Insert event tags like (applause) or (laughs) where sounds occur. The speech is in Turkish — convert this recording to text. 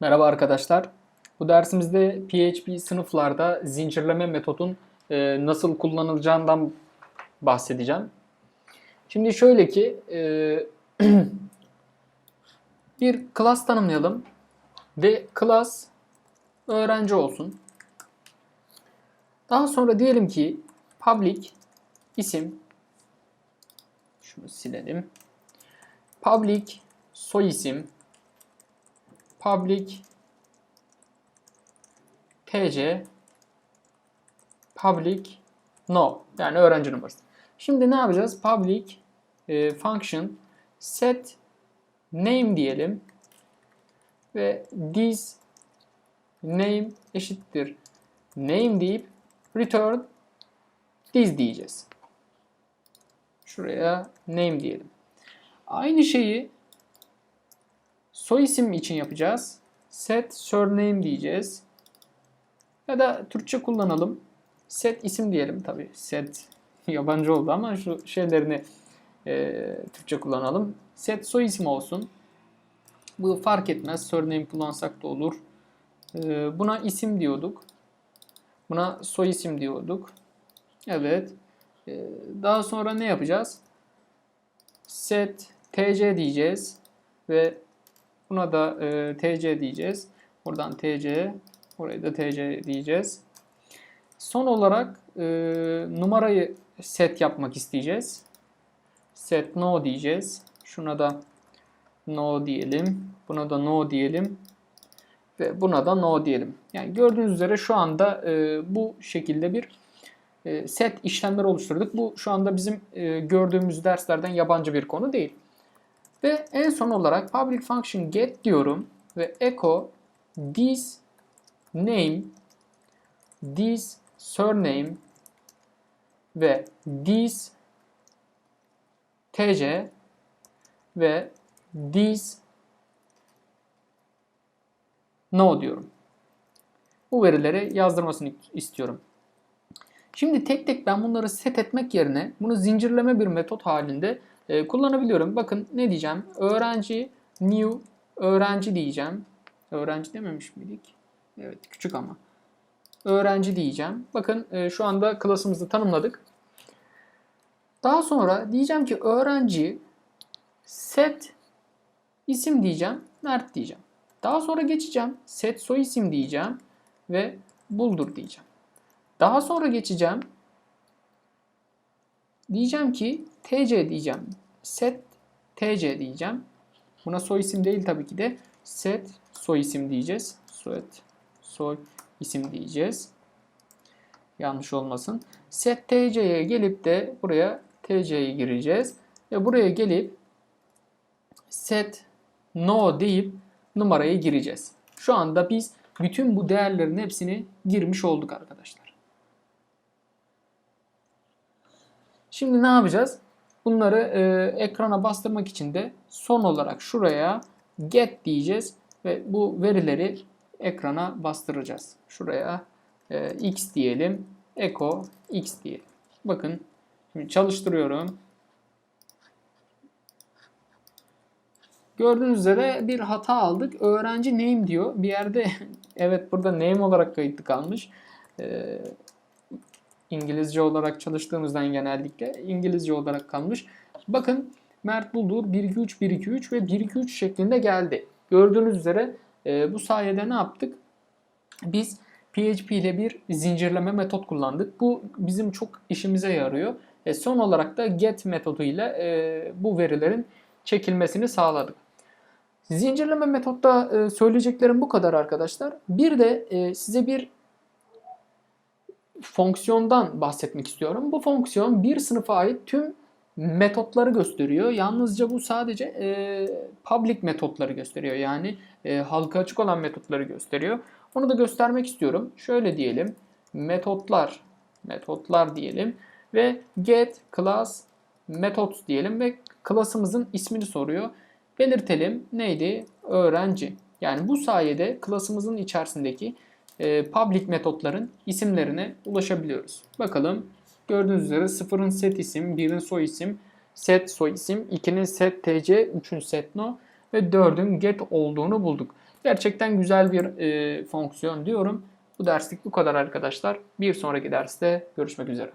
Merhaba arkadaşlar. Bu dersimizde PHP sınıflarda zincirleme metodun e, nasıl kullanılacağından bahsedeceğim. Şimdi şöyle ki e, (clears throat) bir class tanımlayalım ve class öğrenci olsun. Daha sonra diyelim ki public isim şunu silelim. Public soy isim public tc public no yani öğrenci numarası. Şimdi ne yapacağız? Public e, function set name diyelim ve this name eşittir name deyip return this diyeceğiz. Şuraya name diyelim. Aynı şeyi soy isim için yapacağız. Set surname diyeceğiz. Ya da Türkçe kullanalım. Set isim diyelim tabi. Set (laughs) yabancı oldu ama şu şeylerini e, Türkçe kullanalım. Set soy isim olsun. Bu fark etmez. Surname kullansak da olur. E, buna isim diyorduk. Buna soy isim diyorduk. Evet. E, daha sonra ne yapacağız? Set tc diyeceğiz. Ve buna da e, tc diyeceğiz. Buradan tc, buraya da tc diyeceğiz. Son olarak e, numarayı set yapmak isteyeceğiz. Set no diyeceğiz. Şuna da no diyelim. Buna da no diyelim. Ve buna da no diyelim. Yani gördüğünüz üzere şu anda e, bu şekilde bir e, set işlemler oluşturduk. Bu şu anda bizim e, gördüğümüz derslerden yabancı bir konu değil. Ve en son olarak public function get diyorum ve echo this name, this surname ve this tc ve this no diyorum. Bu verileri yazdırmasını istiyorum. Şimdi tek tek ben bunları set etmek yerine bunu zincirleme bir metot halinde e, kullanabiliyorum. Bakın ne diyeceğim? Öğrenci new öğrenci diyeceğim. Öğrenci dememiş miydik? Evet küçük ama. Öğrenci diyeceğim. Bakın e, şu anda klasımızı tanımladık. Daha sonra diyeceğim ki öğrenci set isim diyeceğim. Mert diyeceğim. Daha sonra geçeceğim. Set soy isim diyeceğim. Ve buldur diyeceğim. Daha sonra geçeceğim. Diyeceğim ki TC diyeceğim. Set TC diyeceğim. Buna soy isim değil tabii ki de. Set soy isim diyeceğiz. Set soy isim diyeceğiz. Yanlış olmasın. Set TC'ye gelip de buraya TC'yi gireceğiz. Ve buraya gelip set no deyip numarayı gireceğiz. Şu anda biz bütün bu değerlerin hepsini girmiş olduk arkadaşlar. Şimdi ne yapacağız? Bunları e, ekrana bastırmak için de son olarak şuraya get diyeceğiz ve bu verileri ekrana bastıracağız. Şuraya e, x diyelim, echo x diyelim. Bakın şimdi çalıştırıyorum. Gördüğünüz üzere bir hata aldık. Öğrenci name diyor. Bir yerde (laughs) evet burada name olarak kayıtlı kalmış. Ee, İngilizce olarak çalıştığımızdan genellikle İngilizce olarak kalmış. Bakın Mert Buldur 1-2-3, 1-2-3 ve 1-2-3 şeklinde geldi. Gördüğünüz üzere e, bu sayede ne yaptık? Biz PHP ile bir zincirleme metot kullandık. Bu bizim çok işimize yarıyor. E, son olarak da get metodu ile e, bu verilerin çekilmesini sağladık. Zincirleme metotta e, söyleyeceklerim bu kadar arkadaşlar. Bir de e, size bir fonksiyondan bahsetmek istiyorum. Bu fonksiyon bir sınıfa ait tüm metotları gösteriyor. Yalnızca bu sadece e, public metotları gösteriyor. Yani e, halka açık olan metotları gösteriyor. Onu da göstermek istiyorum. Şöyle diyelim. Metotlar metotlar diyelim ve get class methods diyelim ve klasımızın ismini soruyor. Belirtelim neydi? Öğrenci. Yani bu sayede klasımızın içerisindeki e, public metotların isimlerine ulaşabiliyoruz. Bakalım gördüğünüz üzere 0'ın set isim, 1'in soy isim, set soy isim, 2'nin set tc, 3'ün set no ve 4'ün get olduğunu bulduk. Gerçekten güzel bir e, fonksiyon diyorum. Bu derslik bu kadar arkadaşlar. Bir sonraki derste görüşmek üzere.